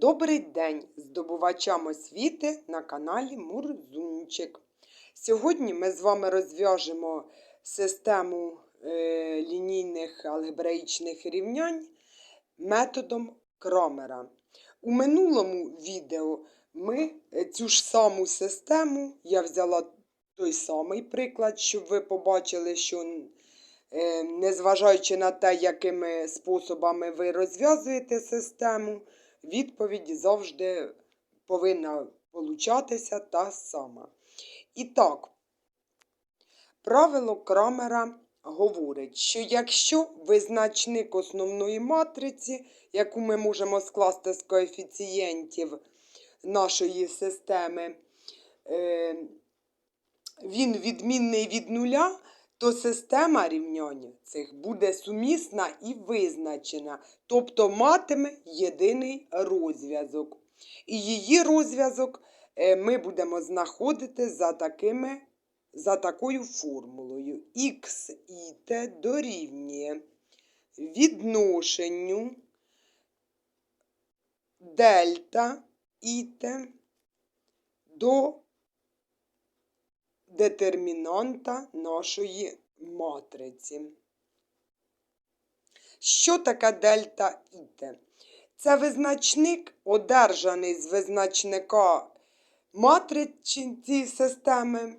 Добрий день здобувачам освіти на каналі Мурзунчик. Сьогодні ми з вами розв'яжемо систему е, лінійних алгебраїчних рівнянь методом Кромера. У минулому відео ми е, цю ж саму систему, я взяла той самий приклад, щоб ви побачили, що е, незважаючи на те, якими способами ви розв'язуєте систему, відповідь завжди повинна получатися та сама. І так, правило Крамера говорить, що якщо визначник основної матриці, яку ми можемо скласти з коефіцієнтів нашої системи, е, він відмінний від нуля, то система рівнянь цих буде сумісна і визначена, тобто матиме єдиний розв'язок. І її розв'язок е, ми будемо знаходити за, такими, за такою формулою. Х і Т дорівнює відношенню дельта і Т до детермінанта нашої матриці. Що таке дельта іте? Це визначник, одержаний з визначника матриці системи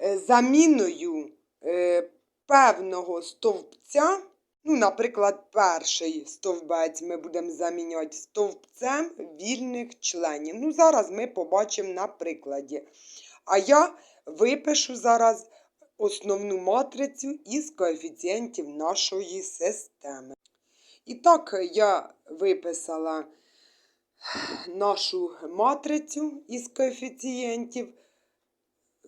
е, заміною е, певного стовпця. Ну, наприклад, перший стовбець ми будемо заміняти стовпцем вільних членів. Ну, зараз ми побачимо на прикладі. А я випишу зараз основну матрицю із коефіцієнтів нашої системи. І так, я виписала нашу матрицю із коефіцієнтів.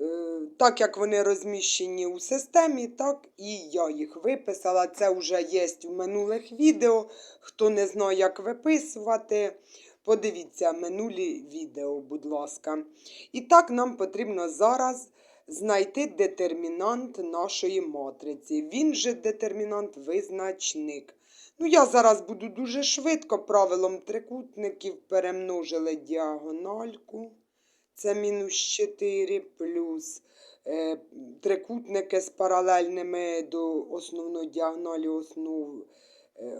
Е, Так як вони розміщені у системі, так і я їх виписала. Це вже є в минулих відео. Хто не знає, як виписувати, подивіться минулі відео, будь ласка. І так, нам потрібно зараз знайти детермінант нашої матриці. Він же детермінант визначник. Ну, я зараз буду дуже швидко правилом трикутників перемножили діагональку. Це мінус 4 плюс е, трикутники з паралельними до основної діагоналі основ,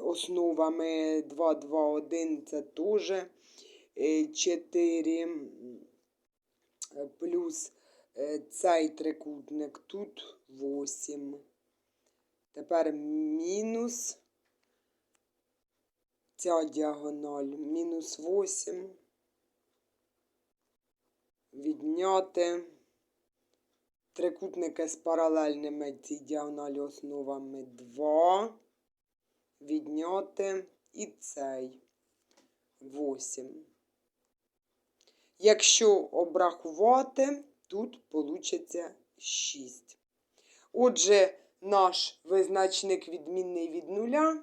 основами. 2, 2, 1. Це теж е, 4 е, плюс е, цей трикутник тут 8. Тепер мінус. Ця діагональ мінус 8 відняти. Трикутники з паралельними цій діагоналі основами 2, відняти і цей 8. Якщо обрахувати, тут вийде 6. Отже, наш визначник відмінний від нуля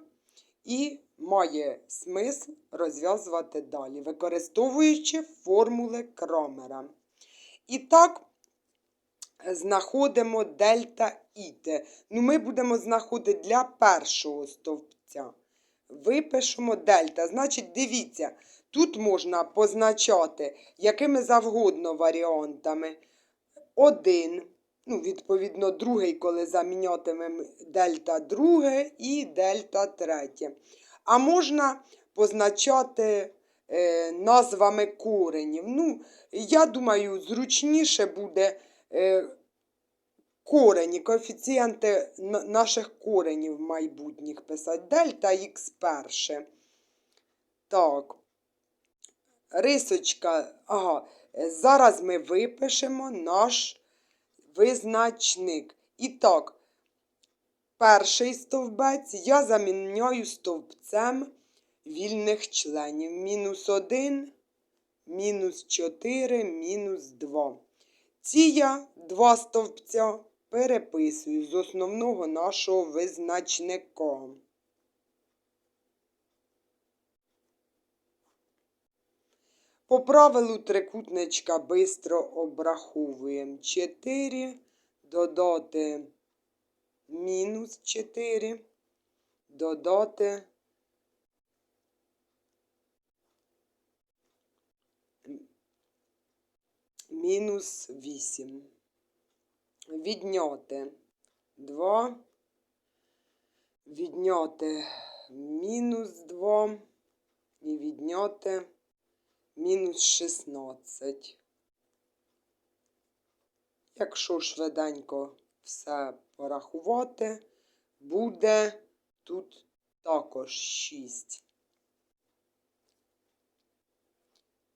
і має смисл розв'язувати далі, використовуючи формули Крамера. І так, знаходимо дельта іте. Ну, ми будемо знаходити для першого стовпця. Випишемо дельта. Значить, дивіться, тут можна позначати якими завгодно варіантами. Один, ну, відповідно, другий, коли замінятимемо дельта друге і дельта третє. А можна позначати е, назвами коренів. Ну, я думаю, зручніше буде корені, коефіцієнти наших коренів майбутніх писати. Дельта х перше. Так. Рисочка, ага, зараз ми випишемо наш визначник. І так, перший стовбець я заміняю стовпцем вільних членів. Мінус 1, мінус 4, мінус 2. Ці я два стовпця переписую з основного нашого визначника. По правилу трикутничка бистро обраховуємо 4, додати мінус 4, додати мінус 8. Відняти 2. Відняти мінус 2. І відняти мінус 16. Якщо швиденько все порахувати, буде тут також 6.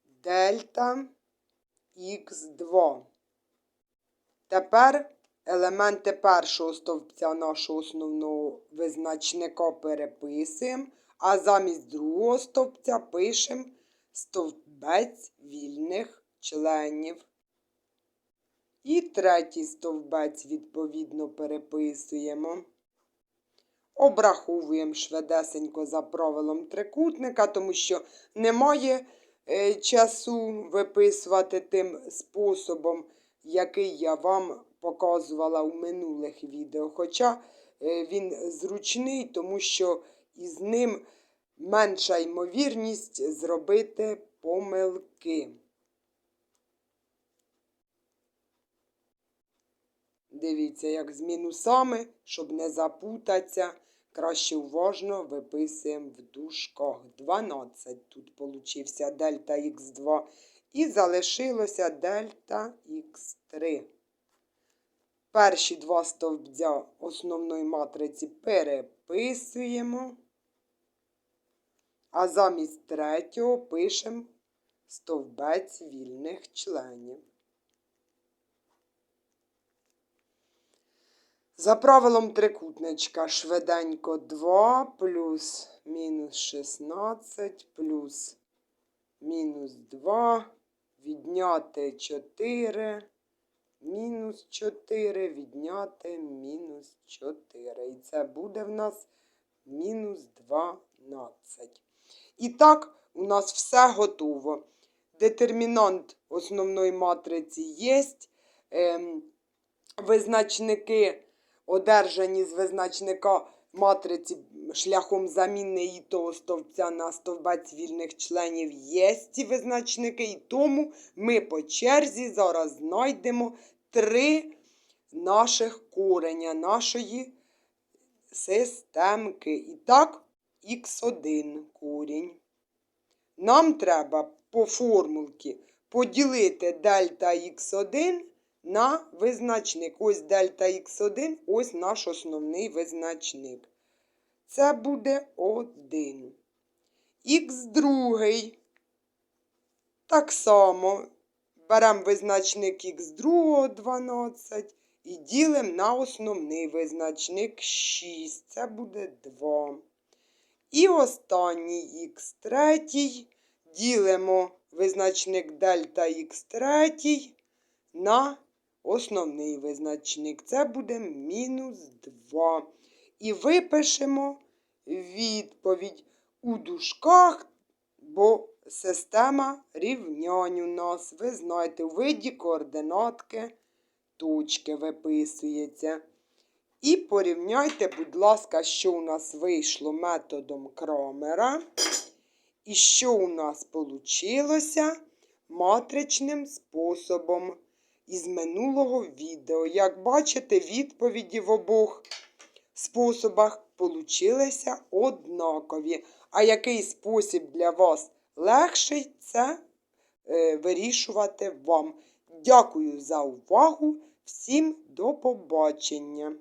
Дельта х2. Тепер елементи першого стовпця нашого основного визначника переписуємо, а замість другого стовпця пишемо стовбець вільних членів. І третій стовбець, відповідно, переписуємо. Обраховуємо швидесенько за правилом трикутника, тому що немає часу виписувати тим способом, який я вам показувала у минулих відео. Хоча е, він зручний, тому що із ним менша ймовірність зробити помилки. Дивіться, як з мінусами, щоб не запутатися. Краще уважно виписуємо в дужках. 12 тут получився дельта х2. І залишилося дельта х3. Перші два стовпця основної матриці переписуємо. А замість третього пишемо стовбець вільних членів. За правилом трикутничка швиденько 2 плюс мінус 16 плюс мінус 2, відняти 4, мінус 4, відняти мінус 4. І це буде в нас мінус 12. І так, у нас все готово. Детермінант основної матриці є. Ем, визначники одержані з визначника матриці шляхом заміни її того стовпця на стовбець вільних членів є ці визначники, і тому ми по черзі зараз знайдемо три наших кореня, нашої системки. І так, х1 корінь. Нам треба по формулці поділити дельта х1 на визначник. Ось дельта х1, ось наш основний визначник. Це буде 1. Х2. Так само беремо визначник х2 12 і ділимо на основний визначник 6. Це буде 2. І останній х3 ділимо визначник дельта х3 на основний визначник. Це буде мінус 2. І випишемо відповідь у дужках, бо система рівнянь у нас, ви знаєте, у виді координатки точки виписується. І порівняйте, будь ласка, що у нас вийшло методом крамера. І що у нас вийшло матричним способом із минулого відео. Як бачите, відповіді в обох способах получилися однакові. А який спосіб для вас легший, це е, вирішувати вам. Дякую за увагу. Всім до побачення!